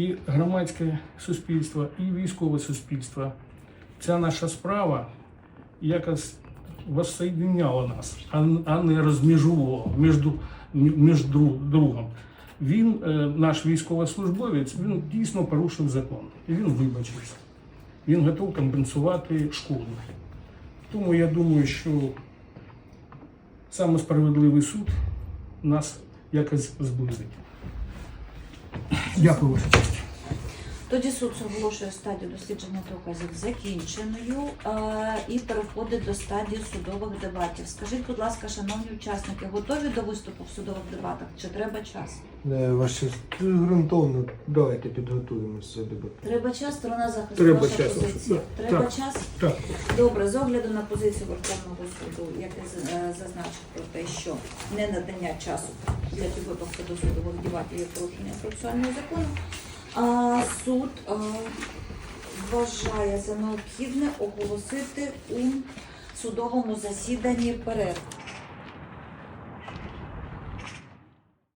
і громадське суспільство, і військове суспільство. Ця наша справа якось воссоєдиняла нас, а, не розміжувала між, між друг, другом. Він, е, наш військовослужбовець, він дійсно порушив закон. І він вибачився. Він готов компенсувати шкоду. Тому я думаю, що саме справедливий суд нас якось зблизить. Дякую, ваша честь. Тоді суд оголошує стадію дослідження доказів закінченою е, і переходить до стадії судових дебатів. Скажіть, будь ласка, шановні учасники, готові до виступу в судових дебатах? Чи треба час? Е, Ваше ґрунтовно, давайте підготуємося до дебату. Треба час, сторона захисту, Треба ваша час, позиція. так, Треба так. час? Так. Добре, з огляду на позицію Верховного суду, який з- е, зазначив про те, що не надання часу для підготовки до суду дебатів є порушення процесуального закону, а суд а, вважає за необхідне оголосити у судовому засіданні перерву.